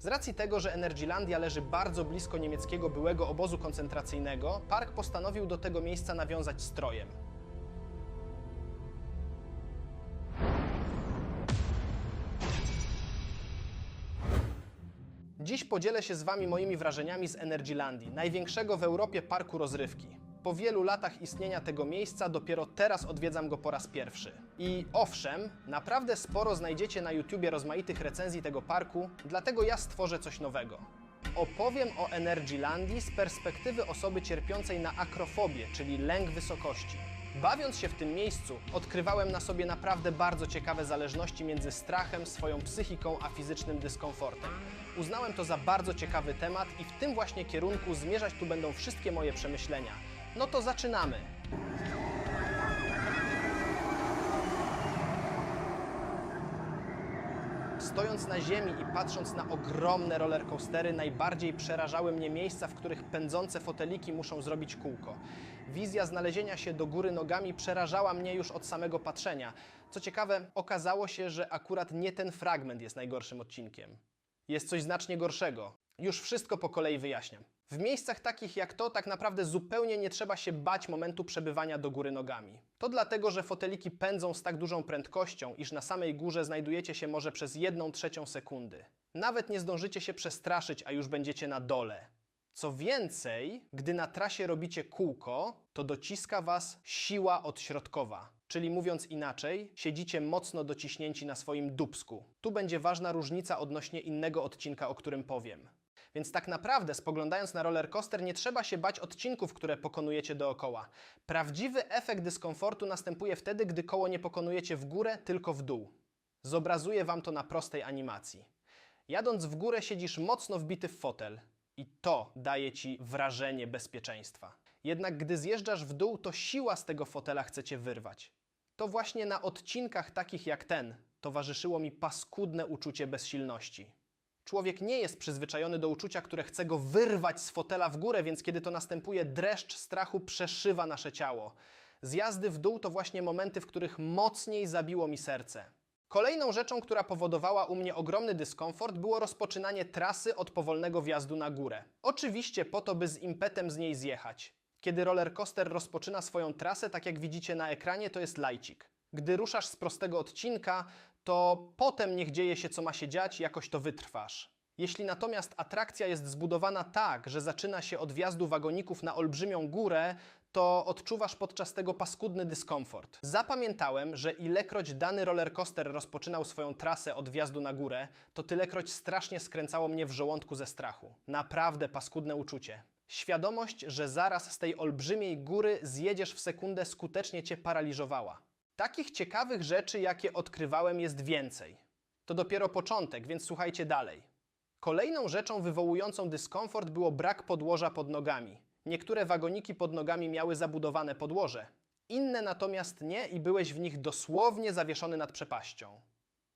Z racji tego, że Energylandia leży bardzo blisko niemieckiego byłego obozu koncentracyjnego, park postanowił do tego miejsca nawiązać strojem. Dziś podzielę się z Wami moimi wrażeniami z Energylandii, największego w Europie parku rozrywki. Po wielu latach istnienia tego miejsca dopiero teraz odwiedzam go po raz pierwszy. I owszem, naprawdę sporo znajdziecie na YouTubie rozmaitych recenzji tego parku, dlatego ja stworzę coś nowego. Opowiem o Energylandii z perspektywy osoby cierpiącej na akrofobię, czyli lęk wysokości. Bawiąc się w tym miejscu, odkrywałem na sobie naprawdę bardzo ciekawe zależności między strachem, swoją psychiką, a fizycznym dyskomfortem. Uznałem to za bardzo ciekawy temat i w tym właśnie kierunku zmierzać tu będą wszystkie moje przemyślenia. No to zaczynamy! Stojąc na ziemi i patrząc na ogromne rollercoastery, najbardziej przerażały mnie miejsca, w których pędzące foteliki muszą zrobić kółko. Wizja znalezienia się do góry nogami przerażała mnie już od samego patrzenia. Co ciekawe, okazało się, że akurat nie ten fragment jest najgorszym odcinkiem. Jest coś znacznie gorszego. Już wszystko po kolei wyjaśniam. W miejscach takich jak to tak naprawdę zupełnie nie trzeba się bać momentu przebywania do góry nogami. To dlatego, że foteliki pędzą z tak dużą prędkością, iż na samej górze znajdujecie się może przez jedną trzecią sekundy. Nawet nie zdążycie się przestraszyć, a już będziecie na dole. Co więcej, gdy na trasie robicie kółko, to dociska Was siła odśrodkowa. Czyli mówiąc inaczej, siedzicie mocno dociśnięci na swoim dubsku. Tu będzie ważna różnica odnośnie innego odcinka, o którym powiem. Więc tak naprawdę, spoglądając na rollercoaster, nie trzeba się bać odcinków, które pokonujecie dookoła. Prawdziwy efekt dyskomfortu następuje wtedy, gdy koło nie pokonujecie w górę, tylko w dół. Zobrazuję Wam to na prostej animacji. Jadąc w górę siedzisz mocno wbity w fotel i to daje Ci wrażenie bezpieczeństwa. Jednak gdy zjeżdżasz w dół, to siła z tego fotela chce Cię wyrwać. To właśnie na odcinkach takich jak ten towarzyszyło mi paskudne uczucie bezsilności. Człowiek nie jest przyzwyczajony do uczucia, które chce go wyrwać z fotela w górę, więc kiedy to następuje, dreszcz strachu przeszywa nasze ciało. Zjazdy w dół to właśnie momenty, w których mocniej zabiło mi serce. Kolejną rzeczą, która powodowała u mnie ogromny dyskomfort, było rozpoczynanie trasy od powolnego wjazdu na górę. Oczywiście po to, by z impetem z niej zjechać. Kiedy rollercoaster rozpoczyna swoją trasę, tak jak widzicie na ekranie, to jest lajcik. Gdy ruszasz z prostego odcinka, to potem niech dzieje się co ma się dziać, jakoś to wytrwasz. Jeśli natomiast atrakcja jest zbudowana tak, że zaczyna się od wjazdu wagoników na olbrzymią górę, to odczuwasz podczas tego paskudny dyskomfort. Zapamiętałem, że ilekroć dany rollercoaster rozpoczynał swoją trasę od wjazdu na górę, to tylekroć strasznie skręcało mnie w żołądku ze strachu. Naprawdę paskudne uczucie. Świadomość, że zaraz z tej olbrzymiej góry zjedziesz w sekundę skutecznie cię paraliżowała. Takich ciekawych rzeczy, jakie odkrywałem, jest więcej. To dopiero początek, więc słuchajcie dalej. Kolejną rzeczą wywołującą dyskomfort było brak podłoża pod nogami. Niektóre wagoniki pod nogami miały zabudowane podłoże, inne natomiast nie i byłeś w nich dosłownie zawieszony nad przepaścią.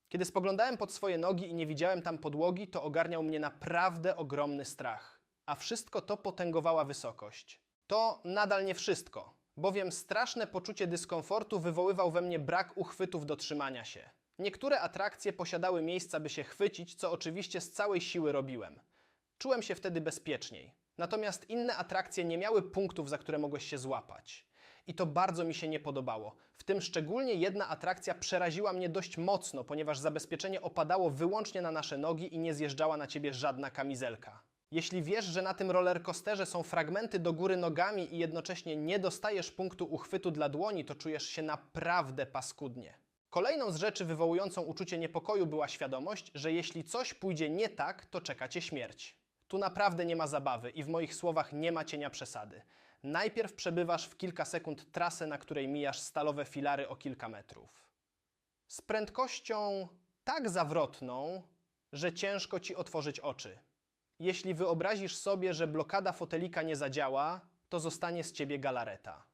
Kiedy spoglądałem pod swoje nogi i nie widziałem tam podłogi, to ogarniał mnie naprawdę ogromny strach. A wszystko to potęgowała wysokość. To nadal nie wszystko, bowiem straszne poczucie dyskomfortu wywoływał we mnie brak uchwytów do trzymania się. Niektóre atrakcje posiadały miejsca, by się chwycić, co oczywiście z całej siły robiłem. Czułem się wtedy bezpieczniej. Natomiast inne atrakcje nie miały punktów, za które mogłeś się złapać. I to bardzo mi się nie podobało. W tym szczególnie jedna atrakcja przeraziła mnie dość mocno, ponieważ zabezpieczenie opadało wyłącznie na nasze nogi i nie zjeżdżała na ciebie żadna kamizelka. Jeśli wiesz, że na tym rollercoasterze są fragmenty do góry nogami i jednocześnie nie dostajesz punktu uchwytu dla dłoni, to czujesz się naprawdę paskudnie. Kolejną z rzeczy wywołującą uczucie niepokoju była świadomość, że jeśli coś pójdzie nie tak, to czeka cię śmierć. Tu naprawdę nie ma zabawy i w moich słowach nie ma cienia przesady. Najpierw przebywasz w kilka sekund trasę, na której mijasz stalowe filary o kilka metrów. Z prędkością tak zawrotną, że ciężko ci otworzyć oczy. Jeśli wyobrazisz sobie, że blokada fotelika nie zadziała, to zostanie z ciebie galareta.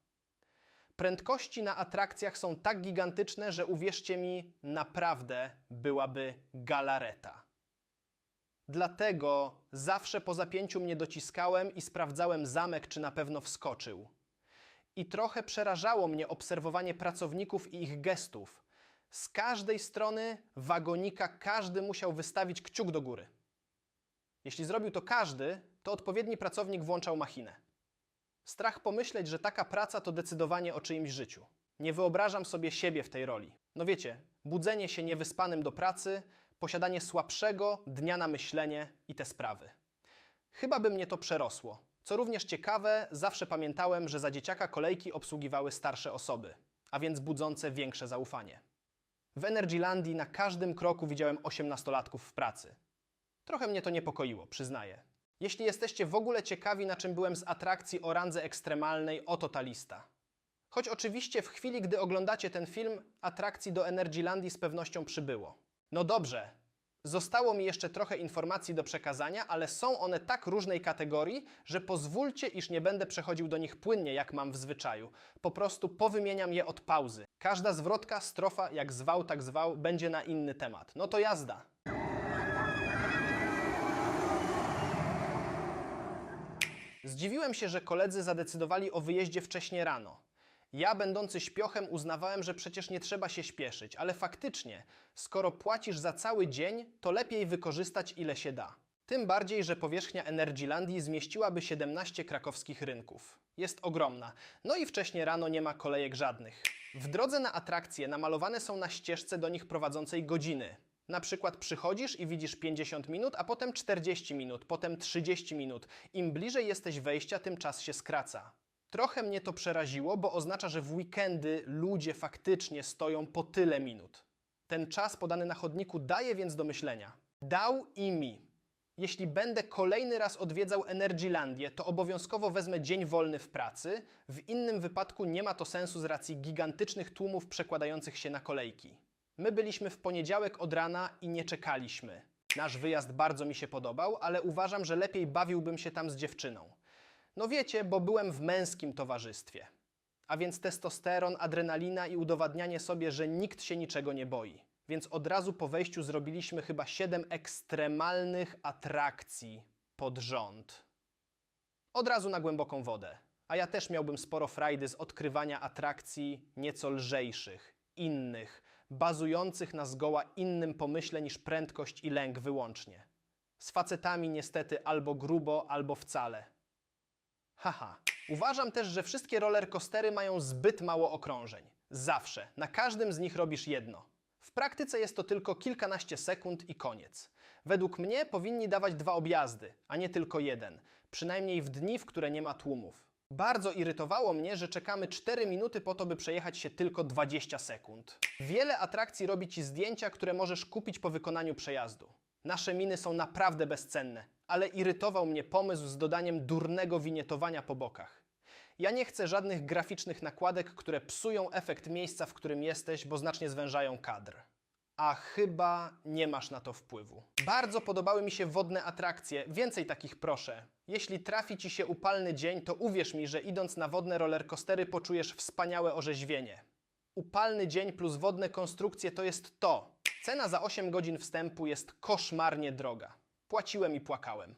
Prędkości na atrakcjach są tak gigantyczne, że uwierzcie mi, naprawdę byłaby galareta. Dlatego zawsze po zapięciu mnie dociskałem i sprawdzałem zamek, czy na pewno wskoczył. I trochę przerażało mnie obserwowanie pracowników i ich gestów. Z każdej strony wagonika każdy musiał wystawić kciuk do góry. Jeśli zrobił to każdy, to odpowiedni pracownik włączał machinę. Strach pomyśleć, że taka praca to decydowanie o czyimś życiu. Nie wyobrażam sobie siebie w tej roli. No wiecie, budzenie się niewyspanym do pracy, posiadanie słabszego dnia na myślenie i te sprawy. Chyba by mnie to przerosło. Co również ciekawe, zawsze pamiętałem, że za dzieciaka kolejki obsługiwały starsze osoby, a więc budzące większe zaufanie. W Energylandii na każdym kroku widziałem osiemnastolatków w pracy. Trochę mnie to niepokoiło, przyznaję. Jeśli jesteście w ogóle ciekawi, na czym byłem z atrakcji o randze ekstremalnej, oto ta lista. Choć oczywiście w chwili, gdy oglądacie ten film, atrakcji do Energylandii z pewnością przybyło. No dobrze, zostało mi jeszcze trochę informacji do przekazania, ale są one tak różnej kategorii, że pozwólcie, iż nie będę przechodził do nich płynnie, jak mam w zwyczaju. Po prostu powymieniam je od pauzy. Każda zwrotka, strofa, jak zwał, tak zwał, będzie na inny temat. No to jazda. Zdziwiłem się, że koledzy zadecydowali o wyjeździe wcześnie rano. Ja, będący śpiochem, uznawałem, że przecież nie trzeba się śpieszyć, ale faktycznie, skoro płacisz za cały dzień, to lepiej wykorzystać ile się da. Tym bardziej, że powierzchnia Energylandii zmieściłaby 17 krakowskich rynków. Jest ogromna. No i wcześnie rano nie ma kolejek żadnych. W drodze na atrakcje namalowane są na ścieżce do nich prowadzącej godziny. Na przykład przychodzisz i widzisz 50 minut, a potem 40 minut, potem 30 minut. Im bliżej jesteś wejścia, tym czas się skraca. Trochę mnie to przeraziło, bo oznacza, że w weekendy ludzie faktycznie stoją po tyle minut. Ten czas podany na chodniku daje więc do myślenia. Dał i mi. Jeśli będę kolejny raz odwiedzał Energylandię, to obowiązkowo wezmę dzień wolny w pracy. W innym wypadku nie ma to sensu z racji gigantycznych tłumów przekładających się na kolejki. My byliśmy w poniedziałek od rana i nie czekaliśmy. Nasz wyjazd bardzo mi się podobał, ale uważam, że lepiej bawiłbym się tam z dziewczyną. No wiecie, bo byłem w męskim towarzystwie. A więc testosteron, adrenalina i udowadnianie sobie, że nikt się niczego nie boi. Więc od razu po wejściu zrobiliśmy chyba 7 ekstremalnych atrakcji pod rząd. Od razu na głęboką wodę. A ja też miałbym sporo frajdy z odkrywania atrakcji nieco lżejszych, innych, bazujących na zgoła innym pomyśle niż prędkość i lęk wyłącznie. Z facetami niestety albo grubo, albo wcale. Haha. Uważam też, że wszystkie rollercoastery mają zbyt mało okrążeń. Zawsze. Na każdym z nich robisz jedno. W praktyce jest to tylko kilkanaście sekund i koniec. Według mnie powinni dawać dwa objazdy, a nie tylko jeden. Przynajmniej w dni, w które nie ma tłumów. Bardzo irytowało mnie, że czekamy 4 minuty po to, by przejechać się tylko 20 sekund. Wiele atrakcji robi ci zdjęcia, które możesz kupić po wykonaniu przejazdu. Nasze miny są naprawdę bezcenne, ale irytował mnie pomysł z dodaniem durnego winietowania po bokach. Ja nie chcę żadnych graficznych nakładek, które psują efekt miejsca, w którym jesteś, bo znacznie zwężają kadr. A chyba nie masz na to wpływu. Bardzo podobały mi się wodne atrakcje, więcej takich proszę. Jeśli trafi ci się upalny dzień, to uwierz mi, że idąc na wodne rollercoastery poczujesz wspaniałe orzeźwienie. Upalny dzień plus wodne konstrukcje to jest to. Cena za 8 godzin wstępu jest koszmarnie droga. Płaciłem i płakałem.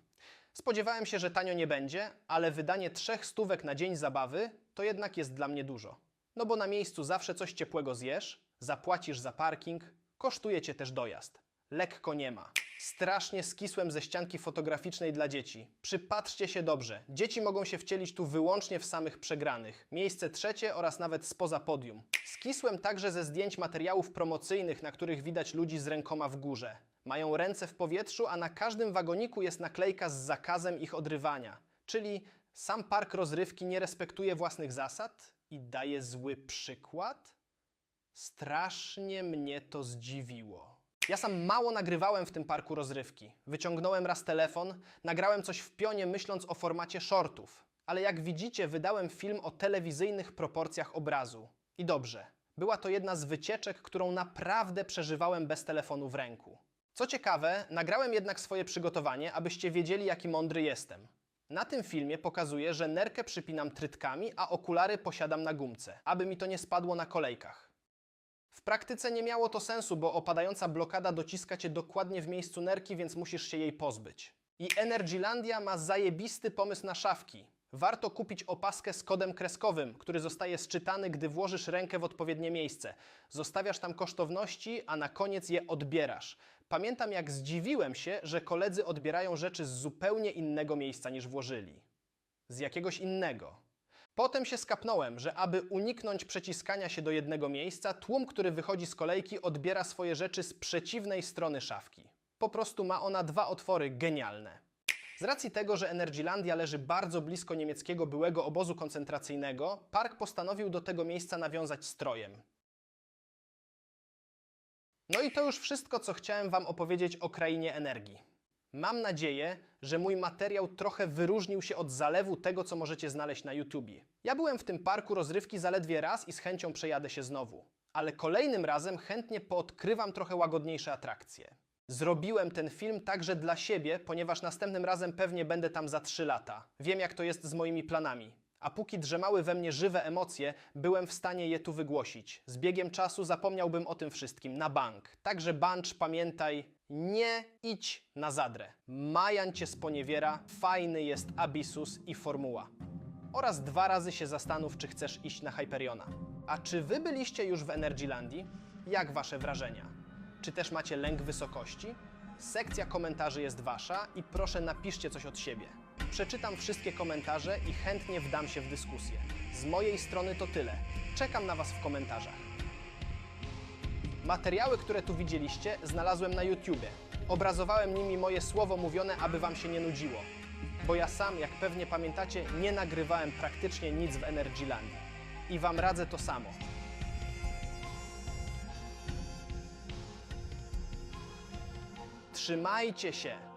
Spodziewałem się, że tanio nie będzie, ale wydanie trzech stówek na dzień zabawy to jednak jest dla mnie dużo. No bo na miejscu zawsze coś ciepłego zjesz, zapłacisz za parking, kosztuje cię też dojazd. Lekko nie ma. Strasznie skisłem ze ścianki fotograficznej dla dzieci. Przypatrzcie się dobrze. Dzieci mogą się wcielić tu wyłącznie w samych przegranych. Miejsce trzecie oraz nawet spoza podium. Skisłem także ze zdjęć materiałów promocyjnych, na których widać ludzi z rękoma w górze. Mają ręce w powietrzu, a na każdym wagoniku jest naklejka z zakazem ich odrywania. Czyli sam park rozrywki nie respektuje własnych zasad i daje zły przykład? Strasznie mnie to zdziwiło. Ja sam mało nagrywałem w tym parku rozrywki. Wyciągnąłem raz telefon, nagrałem coś w pionie myśląc o formacie shortów. Ale jak widzicie, wydałem film o telewizyjnych proporcjach obrazu. I dobrze, była to jedna z wycieczek, którą naprawdę przeżywałem bez telefonu w ręku. Co ciekawe, nagrałem jednak swoje przygotowanie, abyście wiedzieli, jaki mądry jestem. Na tym filmie pokazuję, że nerkę przypinam trytkami, a okulary posiadam na gumce, aby mi to nie spadło na kolejkach. W praktyce nie miało to sensu, bo opadająca blokada dociska cię dokładnie w miejscu nerki, więc musisz się jej pozbyć. I Energylandia ma zajebisty pomysł na szafki. Warto kupić opaskę z kodem kreskowym, który zostaje sczytany, gdy włożysz rękę w odpowiednie miejsce. Zostawiasz tam kosztowności, a na koniec je odbierasz. pamiętam jak zdziwiłem się, że koledzy odbierają rzeczy z zupełnie innego miejsca niż włożyli. Z jakiegoś innego. Potem się skapnąłem, że aby uniknąć przeciskania się do jednego miejsca, tłum, który wychodzi z kolejki, odbiera swoje rzeczy z przeciwnej strony szafki. Po prostu ma ona dwa otwory genialne. Z racji tego, że Energylandia leży bardzo blisko niemieckiego byłego obozu koncentracyjnego, park postanowił do tego miejsca nawiązać strojem. No i to już wszystko, co chciałem Wam opowiedzieć o krainie energii. Mam nadzieję, że mój materiał trochę wyróżnił się od zalewu tego, co możecie znaleźć na YouTubie. Ja byłem w tym parku rozrywki zaledwie raz i z chęcią przejadę się znowu. Ale kolejnym razem chętnie poodkrywam trochę łagodniejsze atrakcje. Zrobiłem ten film także dla siebie, ponieważ następnym razem pewnie będę tam za 3 lata. Wiem, jak to jest z moimi planami. A póki drzemały we mnie żywe emocje, byłem w stanie je tu wygłosić. Z biegiem czasu zapomniałbym o tym wszystkim, na bank. Także Bunch, pamiętaj, nie idź na zadrę. Majan cię sponiewiera, fajny jest Abyssus i Formuła. Oraz dwa razy się zastanów, czy chcesz iść na Hyperiona. A czy wy byliście już w Energylandii? Jak wasze wrażenia? Czy też macie lęk wysokości? Sekcja komentarzy jest wasza i proszę napiszcie coś od siebie. Przeczytam wszystkie komentarze i chętnie wdam się w dyskusję. Z mojej strony to tyle. Czekam na was w komentarzach. Materiały, które tu widzieliście, znalazłem na YouTubie. Obrazowałem nimi moje słowo mówione, aby wam się nie nudziło. Bo ja sam, jak pewnie pamiętacie, nie nagrywałem praktycznie nic w Energylandii. I wam radzę to samo. Trzymajcie się!